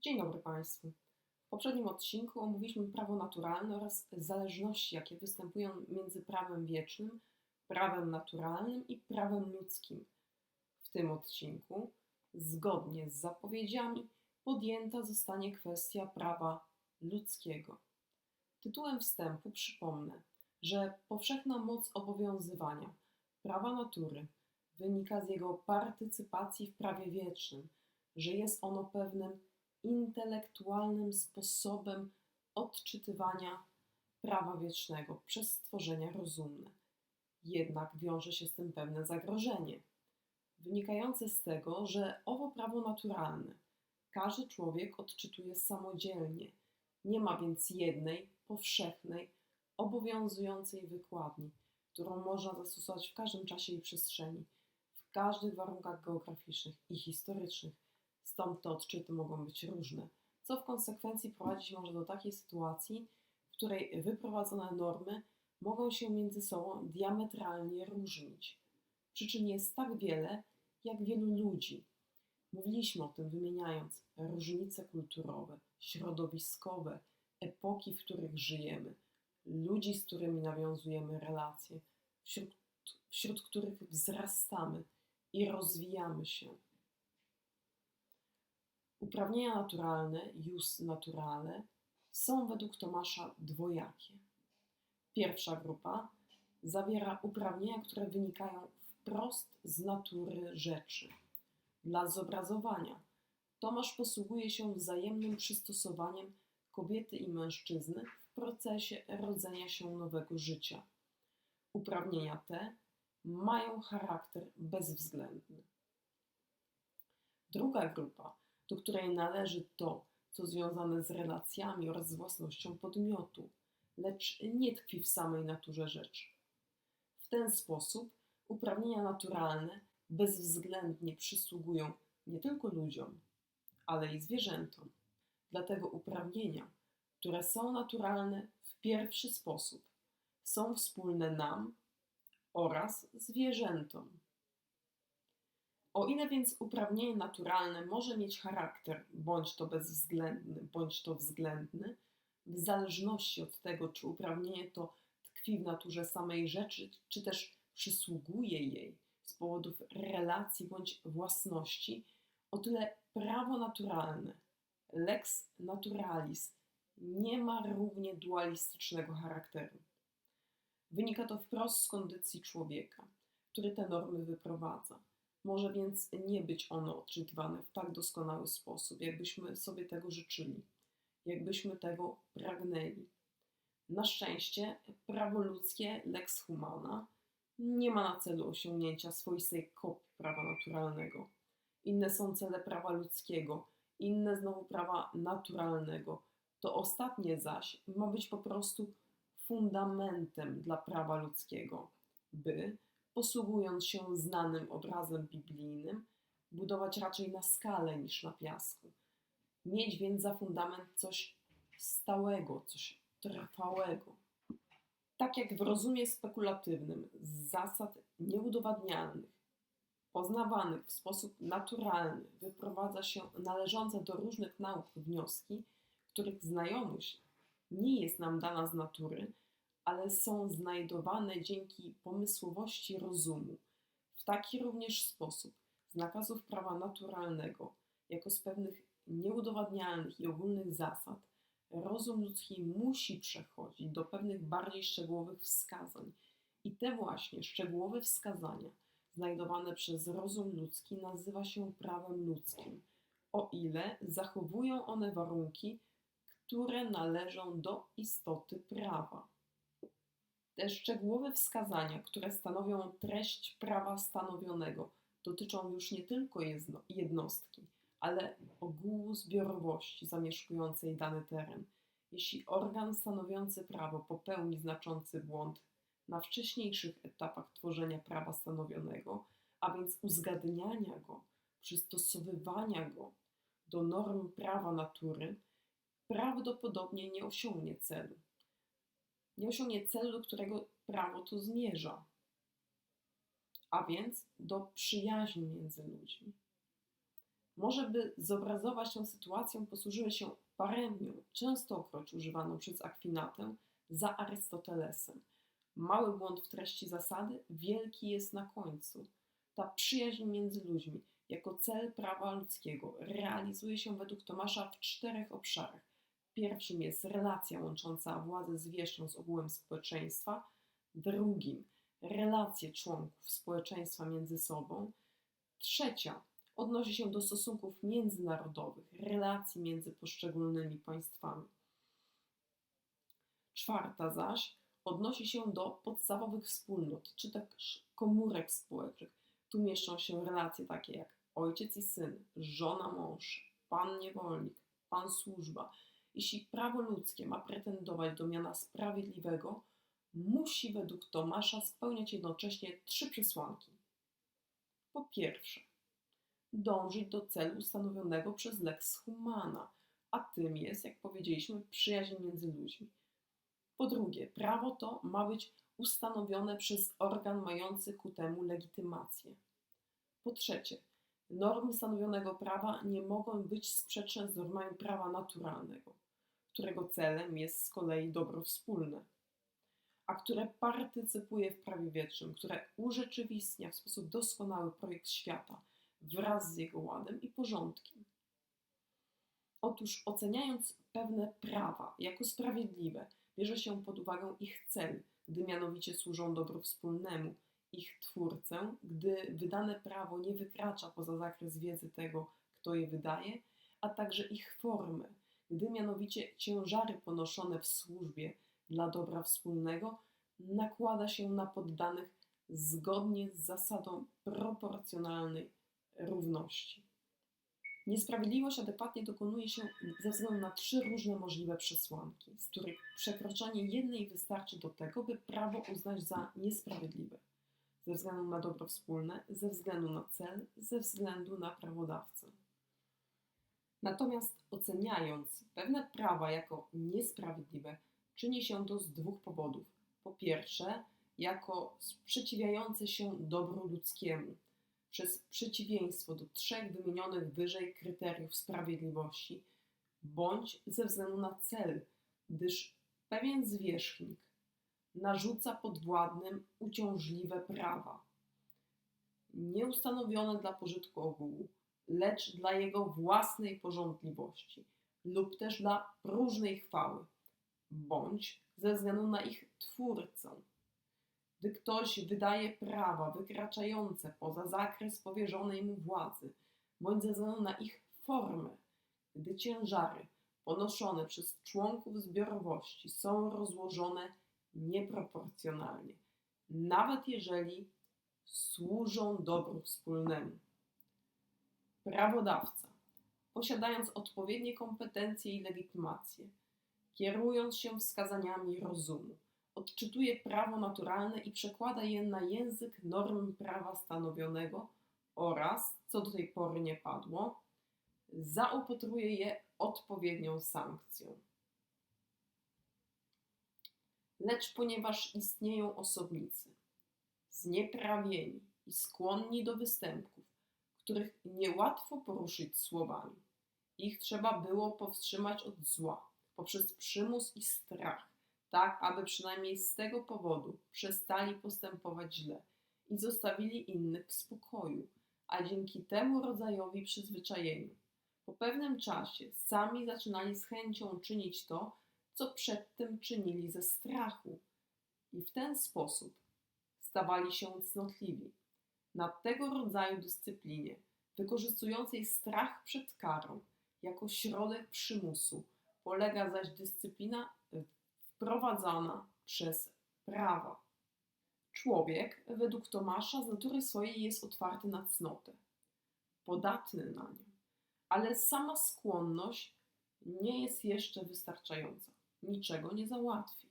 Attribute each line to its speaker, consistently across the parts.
Speaker 1: Dzień dobry Państwu. W poprzednim odcinku omówiliśmy prawo naturalne oraz zależności, jakie występują między prawem wiecznym, prawem naturalnym i prawem ludzkim. W tym odcinku, zgodnie z zapowiedziami, podjęta zostanie kwestia prawa ludzkiego. Tytułem wstępu przypomnę, że powszechna moc obowiązywania prawa natury wynika z jego partycypacji w prawie wiecznym, że jest ono pewnym intelektualnym sposobem odczytywania prawa wiecznego przez stworzenia rozumne. Jednak wiąże się z tym pewne zagrożenie, wynikające z tego, że owo prawo naturalne każdy człowiek odczytuje samodzielnie. Nie ma więc jednej, powszechnej, obowiązującej wykładni, którą można zastosować w każdym czasie i przestrzeni, w każdych warunkach geograficznych i historycznych Stąd te odczyty mogą być różne, co w konsekwencji prowadzić może do takiej sytuacji, w której wyprowadzone normy mogą się między sobą diametralnie różnić. Przyczyn jest tak wiele, jak wielu ludzi. Mówiliśmy o tym wymieniając różnice kulturowe, środowiskowe, epoki, w których żyjemy, ludzi, z którymi nawiązujemy relacje, wśród, wśród których wzrastamy i rozwijamy się. Uprawnienia naturalne, jus naturale, są według Tomasza dwojakie. Pierwsza grupa zawiera uprawnienia, które wynikają wprost z natury rzeczy. Dla zobrazowania Tomasz posługuje się wzajemnym przystosowaniem kobiety i mężczyzny w procesie rodzenia się nowego życia. Uprawnienia te mają charakter bezwzględny. Druga grupa do której należy to, co związane z relacjami oraz z własnością podmiotu, lecz nie tkwi w samej naturze rzeczy. W ten sposób uprawnienia naturalne bezwzględnie przysługują nie tylko ludziom, ale i zwierzętom. Dlatego uprawnienia, które są naturalne w pierwszy sposób, są wspólne nam oraz zwierzętom. O ile więc uprawnienie naturalne może mieć charakter bądź to bezwzględny, bądź to względny, w zależności od tego, czy uprawnienie to tkwi w naturze samej rzeczy, czy też przysługuje jej z powodów relacji bądź własności, o tyle prawo naturalne, lex naturalis, nie ma równie dualistycznego charakteru. Wynika to wprost z kondycji człowieka, który te normy wyprowadza. Może więc nie być ono odczytywane w tak doskonały sposób, jakbyśmy sobie tego życzyli, jakbyśmy tego pragnęli. Na szczęście prawo ludzkie, lex humana, nie ma na celu osiągnięcia swoistej kopii prawa naturalnego. Inne są cele prawa ludzkiego, inne znowu prawa naturalnego. To ostatnie zaś ma być po prostu fundamentem dla prawa ludzkiego, by posługując się znanym obrazem biblijnym, budować raczej na skalę niż na piasku. Mieć więc za fundament coś stałego, coś trwałego. Tak jak w rozumie spekulatywnym z zasad nieudowadnialnych, poznawanych w sposób naturalny, wyprowadza się należące do różnych nauk wnioski, których znajomość nie jest nam dana z natury, ale są znajdowane dzięki pomysłowości rozumu. W taki również sposób z nakazów prawa naturalnego, jako z pewnych nieudowadnialnych i ogólnych zasad, rozum ludzki musi przechodzić do pewnych bardziej szczegółowych wskazań. I te właśnie szczegółowe wskazania, znajdowane przez rozum ludzki, nazywa się prawem ludzkim, o ile zachowują one warunki, które należą do istoty prawa. Te szczegółowe wskazania, które stanowią treść prawa stanowionego, dotyczą już nie tylko jednostki, ale ogółu zbiorowości zamieszkującej dany teren. Jeśli organ stanowiący prawo popełni znaczący błąd na wcześniejszych etapach tworzenia prawa stanowionego, a więc uzgadniania go, przystosowywania go do norm prawa natury, prawdopodobnie nie osiągnie celu nie osiągnie celu, do którego prawo to zmierza, a więc do przyjaźni między ludźmi. Może by zobrazować tę sytuację, posłużyły się paremią, częstokroć używaną przez Akwinatę za Arystotelesem. Mały błąd w treści zasady, wielki jest na końcu. Ta przyjaźń między ludźmi, jako cel prawa ludzkiego, realizuje się według Tomasza w czterech obszarach. Pierwszym jest relacja łącząca władzę zwierzchnią z ogółem społeczeństwa, drugim relacje członków społeczeństwa między sobą, trzecia odnosi się do stosunków międzynarodowych, relacji między poszczególnymi państwami. Czwarta zaś odnosi się do podstawowych wspólnot, czy też komórek społecznych. Tu mieszczą się relacje takie jak ojciec i syn, żona mąż, pan niewolnik, pan służba. Jeśli prawo ludzkie ma pretendować do miana sprawiedliwego, musi według Tomasza spełniać jednocześnie trzy przesłanki. Po pierwsze, dążyć do celu ustanowionego przez lex humana, a tym jest, jak powiedzieliśmy, przyjaźń między ludźmi. Po drugie, prawo to ma być ustanowione przez organ mający ku temu legitymację. Po trzecie, normy stanowionego prawa nie mogą być sprzeczne z normami prawa naturalnego, którego celem jest z kolei dobro wspólne, a które partycypuje w prawie wiecznym, które urzeczywistnia w sposób doskonały projekt świata wraz z jego ładem i porządkiem. Otóż oceniając pewne prawa jako sprawiedliwe, bierze się pod uwagę ich cel, gdy mianowicie służą dobru wspólnemu, ich twórcę, gdy wydane prawo nie wykracza poza zakres wiedzy tego, kto je wydaje, a także ich formę, gdy mianowicie ciężary ponoszone w służbie dla dobra wspólnego nakłada się na poddanych zgodnie z zasadą proporcjonalnej równości. Niesprawiedliwość adekwatnie dokonuje się ze względu na trzy różne możliwe przesłanki, z których przekroczenie jednej wystarczy do tego, by prawo uznać za niesprawiedliwe. Ze względu na dobro wspólne, ze względu na cel, ze względu na prawodawcę. Natomiast oceniając pewne prawa jako niesprawiedliwe, czyni się to z dwóch powodów. Po pierwsze, jako sprzeciwiające się dobru ludzkiemu, przez przeciwieństwo do trzech wymienionych wyżej kryteriów sprawiedliwości, bądź ze względu na cel, gdyż pewien zwierzchnik narzuca podwładnym uciążliwe prawa, nieustanowione dla pożytku ogółu, lecz dla jego własnej porządliwości lub też dla próżnej chwały, bądź ze względu na ich twórcę, gdy ktoś wydaje prawa wykraczające poza zakres powierzonej mu władzy, bądź ze względu na ich formę, gdy ciężary ponoszone przez członków zbiorowości są rozłożone nieproporcjonalnie, nawet jeżeli służą dobru wspólnemu. Prawodawca, posiadając odpowiednie kompetencje i legitymacje, kierując się wskazaniami rozumu, odczytuje prawo naturalne i przekłada je na język norm prawa stanowionego oraz, co do tej pory nie padło, zaopatruje je odpowiednią sankcją. Lecz ponieważ istnieją osobnicy, znieprawieni i skłonni do występków, których niełatwo poruszyć słowami, ich trzeba było powstrzymać od zła poprzez przymus i strach, tak aby przynajmniej z tego powodu przestali postępować źle i zostawili innych w spokoju, a dzięki temu rodzajowi przyzwyczajeniu. Po pewnym czasie sami zaczynali z chęcią czynić to, co przedtem czynili ze strachu, i w ten sposób stawali się cnotliwi. Na tego rodzaju dyscyplinie, wykorzystującej strach przed karą jako środek przymusu, polega zaś dyscyplina wprowadzana przez prawa. Człowiek, według Tomasza, z natury swojej jest otwarty na cnotę, podatny na nią, ale sama skłonność nie jest jeszcze wystarczająca, niczego nie załatwi.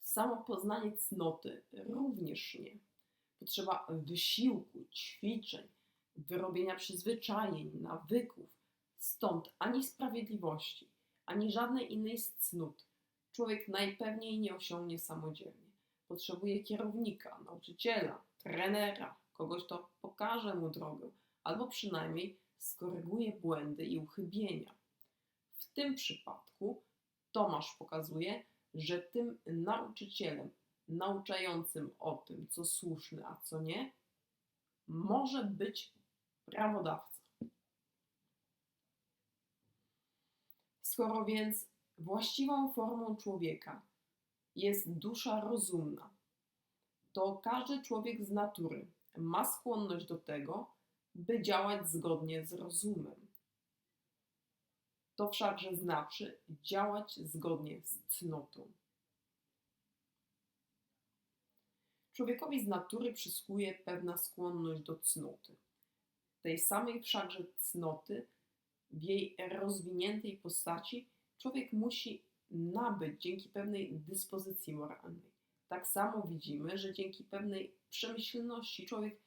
Speaker 1: Samo poznanie cnoty również nie. Potrzeba wysiłku, ćwiczeń, wyrobienia przyzwyczajeń, nawyków, stąd ani sprawiedliwości, ani żadnej innej cnót człowiek najpewniej nie osiągnie samodzielnie. Potrzebuje kierownika, nauczyciela, trenera, kogoś, kto pokaże mu drogę, albo przynajmniej skoryguje błędy i uchybienia. W tym przypadku Tomasz pokazuje, że tym nauczycielem nauczającym o tym, co słuszne, a co nie, może być prawodawca. Skoro więc właściwą formą człowieka jest dusza rozumna, to każdy człowiek z natury ma skłonność do tego, by działać zgodnie z rozumem. To wszakże znaczy działać zgodnie z cnotą. Człowiekowi z natury przyskuje pewna skłonność do cnoty. Tej samej wszakże cnoty w jej rozwiniętej postaci człowiek musi nabyć dzięki pewnej dyspozycji moralnej. Tak samo widzimy, że dzięki pewnej przemyślności człowiek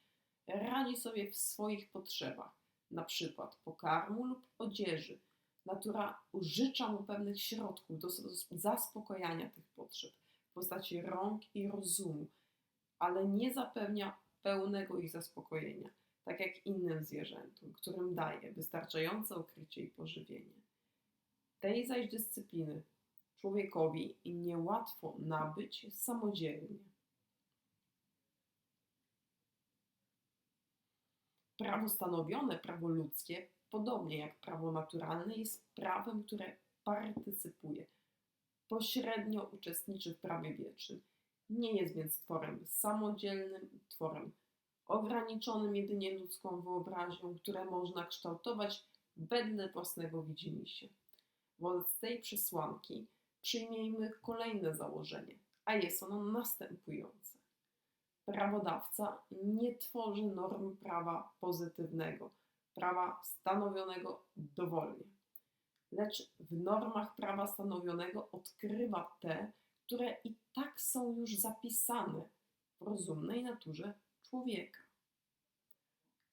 Speaker 1: radzi sobie w swoich potrzebach, na przykład pokarmu lub odzieży. Natura użycza mu pewnych środków do zaspokojania tych potrzeb w postaci rąk i rozumu, ale nie zapewnia pełnego ich zaspokojenia, tak jak innym zwierzętom, którym daje wystarczające ukrycie i pożywienie. Tej zaś dyscypliny człowiekowi niełatwo nabyć samodzielnie. Prawo stanowione, prawo ludzkie, podobnie jak prawo naturalne, jest prawem, które partycypuje, pośrednio uczestniczy w prawie wiecznym. Nie jest więc tworem samodzielnym, tworem ograniczonym jedynie ludzką wyobraźnią, które można kształtować wedle własnego widzimisię. Wobec tej przesłanki przyjmijmy kolejne założenie, a jest ono następujące. Prawodawca nie tworzy norm prawa pozytywnego, prawa stanowionego dowolnie, lecz w normach prawa stanowionego odkrywa te, które i tak są już zapisane w rozumnej naturze człowieka.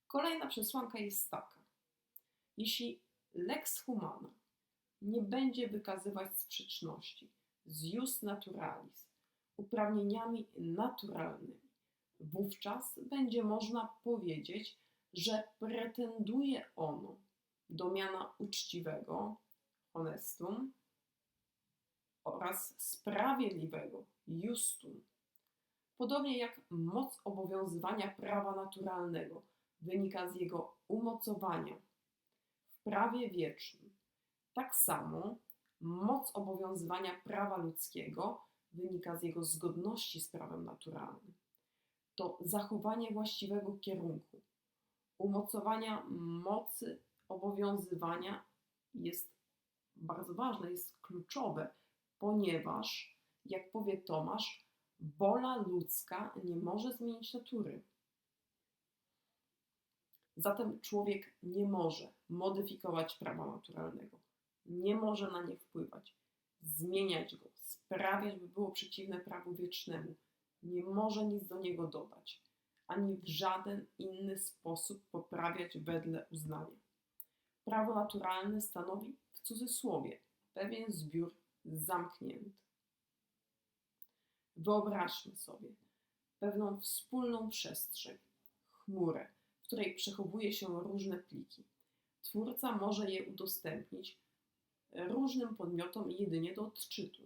Speaker 1: Kolejna przesłanka jest taka. Jeśli lex humana nie będzie wykazywać sprzeczności z jus naturalis, uprawnieniami naturalnymi, wówczas będzie można powiedzieć, że pretenduje ono do miana uczciwego, honestum, oraz sprawiedliwego, justum. Podobnie jak moc obowiązywania prawa naturalnego wynika z jego umocowania w prawie wiecznym, tak samo moc obowiązywania prawa ludzkiego wynika z jego zgodności z prawem naturalnym. To zachowanie właściwego kierunku, umocowania mocy obowiązywania jest bardzo ważne, jest kluczowe ponieważ, jak powie Tomasz, wola ludzka nie może zmienić natury. Zatem człowiek nie może modyfikować prawa naturalnego, nie może na nie wpływać, zmieniać go, sprawiać, by było przeciwne prawu wiecznemu, nie może nic do niego dodać, ani w żaden inny sposób poprawiać wedle uznania. Prawo naturalne stanowi w cudzysłowie pewien zbiór zamknięty. Wyobraźmy sobie pewną wspólną przestrzeń, chmurę, w której przechowuje się różne pliki. Twórca może je udostępnić różnym podmiotom jedynie do odczytu,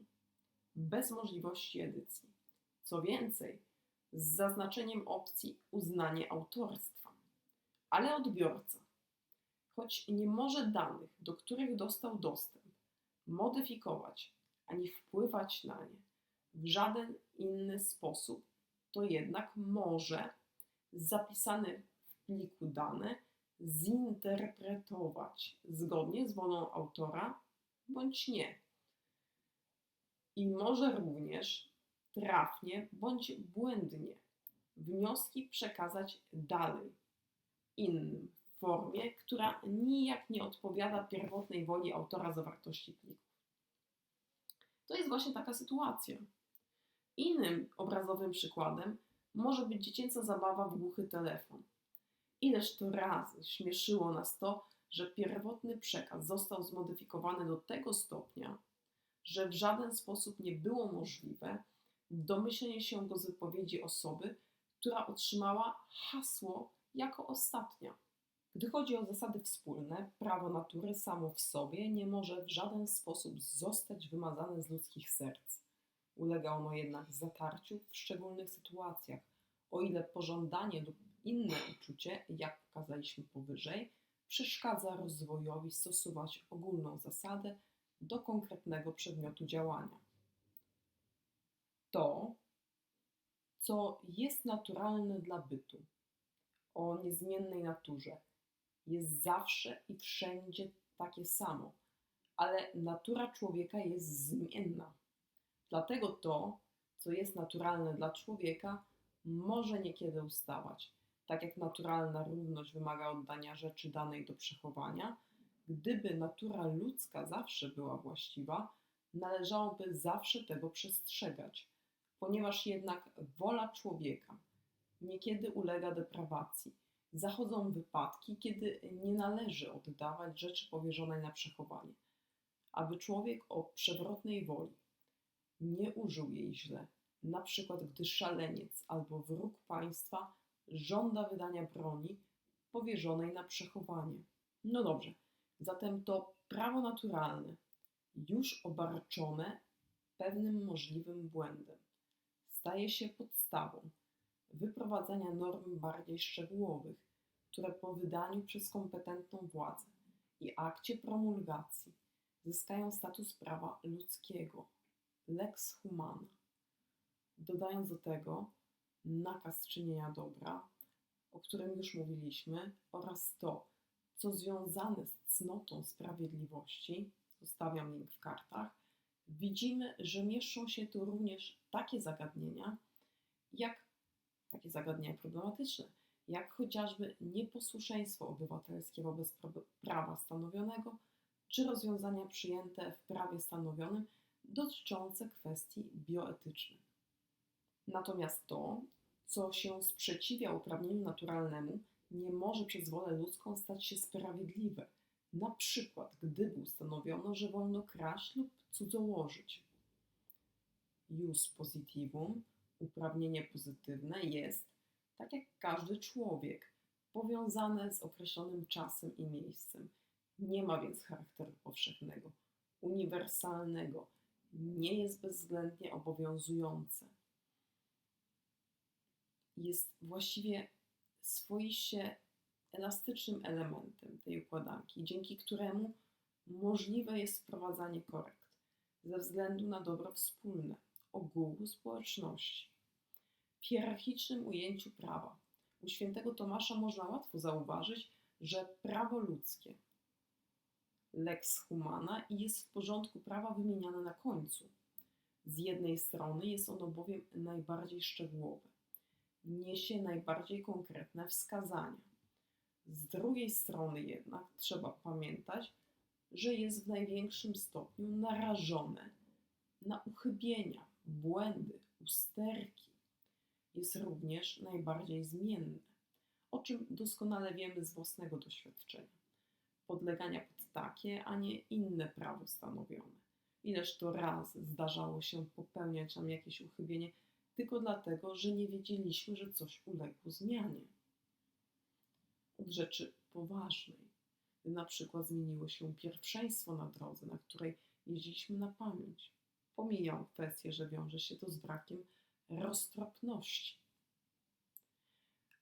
Speaker 1: bez możliwości edycji. Co więcej, z zaznaczeniem opcji uznanie autorstwa. Ale odbiorca, choć nie może danych, do których dostał dostęp, modyfikować ani wpływać na nie w żaden inny sposób, to jednak może zapisane w pliku dane zinterpretować zgodnie z wolą autora bądź nie. I może również trafnie bądź błędnie wnioski przekazać dalej innym formie, która nijak nie odpowiada pierwotnej woli autora zawartości plików. To jest właśnie taka sytuacja. Innym obrazowym przykładem może być dziecięca zabawa w głuchy telefon. Ileż to razy śmieszyło nas to, że pierwotny przekaz został zmodyfikowany do tego stopnia, że w żaden sposób nie było możliwe domyślenie się go z wypowiedzi osoby, która otrzymała hasło jako ostatnia. Gdy chodzi o zasady wspólne, prawo natury samo w sobie nie może w żaden sposób zostać wymazane z ludzkich serc. Ulega ono jednak zatarciu w szczególnych sytuacjach, o ile pożądanie lub inne uczucie, jak pokazaliśmy powyżej, przeszkadza rozwojowi stosować ogólną zasadę do konkretnego przedmiotu działania. To, co jest naturalne dla bytu, o niezmiennej naturze, jest zawsze i wszędzie takie samo, ale natura człowieka jest zmienna. Dlatego to, co jest naturalne dla człowieka, może niekiedy ustawać. Tak jak naturalna równość wymaga oddania rzeczy danej do przechowania, gdyby natura ludzka zawsze była właściwa, należałoby zawsze tego przestrzegać, ponieważ jednak wola człowieka niekiedy ulega deprawacji. Zachodzą wypadki, kiedy nie należy oddawać rzeczy powierzonej na przechowanie. Aby człowiek o przewrotnej woli nie użył jej źle, na przykład gdy szaleniec albo wróg państwa żąda wydania broni powierzonej na przechowanie. No dobrze, zatem to prawo naturalne, już obarczone pewnym możliwym błędem, staje się podstawą wyprowadzania norm bardziej szczegółowych, które po wydaniu przez kompetentną władzę i akcie promulgacji zyskają status prawa ludzkiego, lex humana. Dodając do tego nakaz czynienia dobra, o którym już mówiliśmy, oraz to, co związane z cnotą sprawiedliwości, zostawiam link w kartach, widzimy, że mieszczą się tu również takie zagadnienia, jak takie zagadnienia problematyczne, jak chociażby nieposłuszeństwo obywatelskie wobec prawa stanowionego, czy rozwiązania przyjęte w prawie stanowionym dotyczące kwestii bioetycznych. Natomiast to, co się sprzeciwia uprawnieniu naturalnemu, nie może przez wolę ludzką stać się sprawiedliwe. Na przykład, gdyby ustanowiono, że wolno kraść lub cudzołożyć. Jus positivum, uprawnienie pozytywne, jest, tak jak każdy człowiek, powiązane z określonym czasem i miejscem. Nie ma więc charakteru powszechnego, uniwersalnego, nie jest bezwzględnie obowiązujące jest właściwie swoiście elastycznym elementem tej układanki, dzięki któremu możliwe jest wprowadzanie korekt ze względu na dobro wspólne ogółu społeczności. Hierarchicznym ujęciu prawa u świętego Tomasza można łatwo zauważyć, że prawo ludzkie lex humana i jest w porządku prawa wymieniane na końcu. Z jednej strony jest ono bowiem najbardziej szczegółowe niesie najbardziej konkretne wskazania. Z drugiej strony jednak trzeba pamiętać, że jest w największym stopniu narażone na uchybienia, błędy, usterki. Jest również najbardziej zmienne, o czym doskonale wiemy z własnego doświadczenia. Podlegania pod takie, a nie inne prawo stanowione. Ileż to razy zdarzało się popełniać nam jakieś uchybienie, tylko dlatego, że nie wiedzieliśmy, że coś uległo zmianie. Od rzeczy poważnej, gdy na przykład zmieniło się pierwszeństwo na drodze, na której jeździliśmy na pamięć. Pomijam kwestię, że wiąże się to z brakiem roztropności.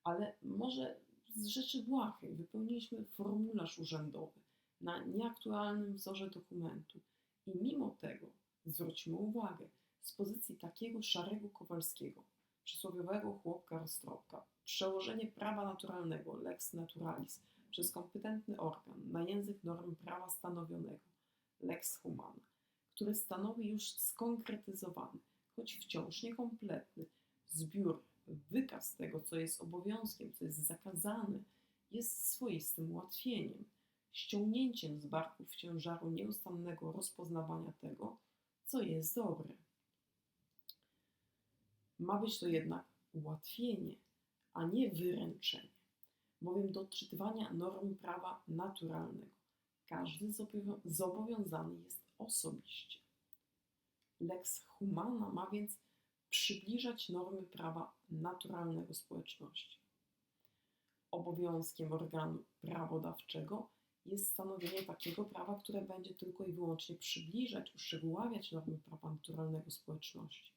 Speaker 1: Ale może z rzeczy błahej wypełniliśmy formularz urzędowy na nieaktualnym wzorze dokumentu i mimo tego zwróćmy uwagę, z pozycji takiego szarego Kowalskiego, przysłowiowego chłopka roztropka, przełożenie prawa naturalnego, lex naturalis, przez kompetentny organ na język norm prawa stanowionego, lex humana, który stanowi już skonkretyzowany, choć wciąż niekompletny, zbiór, wykaz tego, co jest obowiązkiem, co jest zakazane, jest swoistym ułatwieniem, ściągnięciem z barków ciężaru nieustannego rozpoznawania tego, co jest dobre. Ma być to jednak ułatwienie, a nie wyręczenie, bowiem do odczytywania norm prawa naturalnego każdy zobowiązany jest osobiście. Lex humana ma więc przybliżać normy prawa naturalnego społeczności. obowiązkiem organu prawodawczego jest stanowienie takiego prawa, które będzie tylko i wyłącznie przybliżać, uszczegóławiać normy prawa naturalnego społeczności.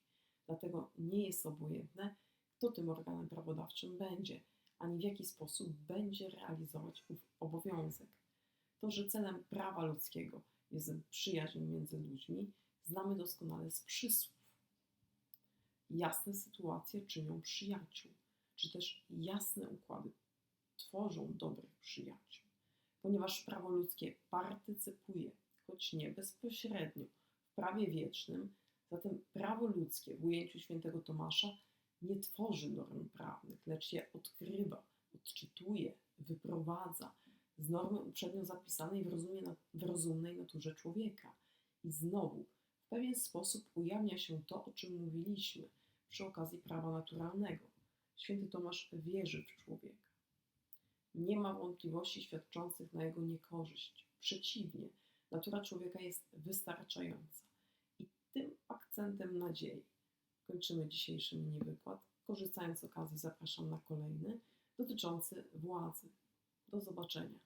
Speaker 1: Dlatego nie jest obojętne, kto tym organem prawodawczym będzie, ani w jaki sposób będzie realizować ów obowiązek. To, że celem prawa ludzkiego jest przyjaźń między ludźmi, znamy doskonale z przysłów. Jasne sytuacje czynią przyjaciół, czy też jasne układy tworzą dobrych przyjaciół, ponieważ prawo ludzkie partycypuje, choć nie bezpośrednio, w prawie wiecznym, zatem prawo ludzkie w ujęciu świętego Tomasza nie tworzy norm prawnych, lecz je odkrywa, odczytuje, wyprowadza z normy uprzednio zapisanej w, rozumie, w rozumnej naturze człowieka. I znowu pewien sposób ujawnia się to, o czym mówiliśmy przy okazji prawa naturalnego. Święty Tomasz wierzy w człowieka. Nie ma wątpliwości świadczących na jego niekorzyść. Przeciwnie, natura człowieka jest wystarczająca. I tym akcentem nadziei kończymy dzisiejszy mini wykład. Korzystając z okazji, zapraszam na kolejny dotyczący władzy. Do zobaczenia.